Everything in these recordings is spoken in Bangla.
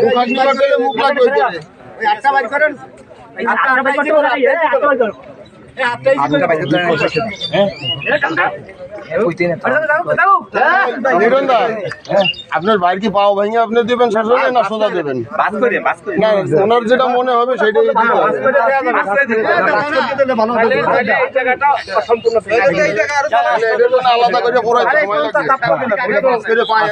মুখ হাসি করতে গেলে মুখ লাগবে ওই দিকে। আপনার ভাইয়ের কি পাও ভেঙে আপনি দেবেন শাশুড়ি না সোজা দেবেন না ওনার যেটা মনে হবে সেটাই আলাদা করে সময় লাগবে। বাস করে পায়ে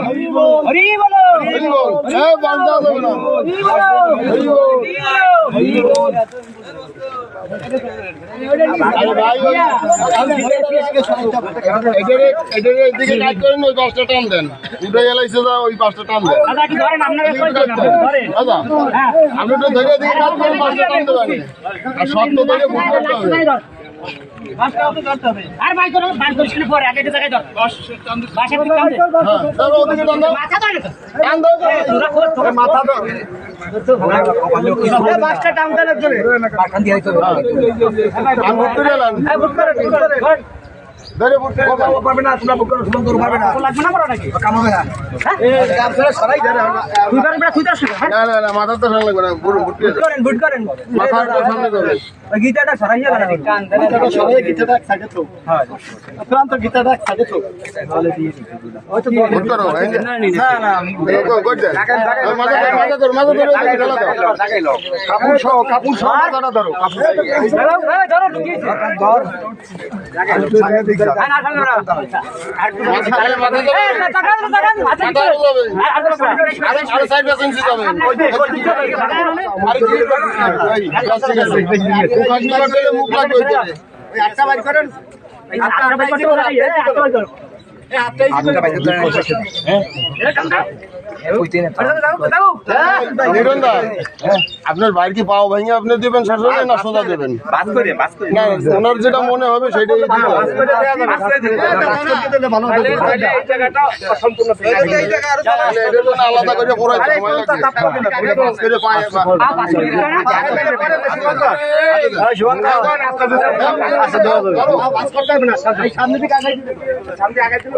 হরি বল। হরি বল। এদিকে কাজ করেন, ওই বাসটা টান দেন। উঠে গেলাইছে যা, ওই বাসটা টান দেন। দাদা, আপনি একটু ধরে এদিকে কাজ করেন, বাসটা টান দেবেন। আর শক্ত ধরে বুক করতে হবে। আর ভাই তোর বাস দর্শন পরে আগে জায়গায় ধর। বাসা থেকে কাম দে ওদিকে টান মাথা ধরে। তো টান তোরা খোঁজ। তোরা মাথা দাও। বাসটা টাম দেন একজনে আর বুক করে এলেন। করে এলেন। লাগবে না বড় নাকি তুই করেন বেটা তুই তো শুনে না, না, না, মাথার তো টান লাগবে না, বুড়ো বুক করে গীতাটা সরাইয়া গেল বুক করো, এই যে। এই কো- কই দেন? ওই মাথা ধরো, মাথা ধরো, মাথা ধরো, ওদিকে ঢালা দাও। কাপড় সহ, কাপড় সহ ধরো, ধরো মুখ লাগবে দিকে। বাজ করেন আপনার ভাইয়ের কি পাও ভেঙে আপনি দেবেন শাশুড়ি না সোজা দেবেন না ওনার যেটা মনে হবে সেটাই আলাদা করে বাস করে পায়ে বা-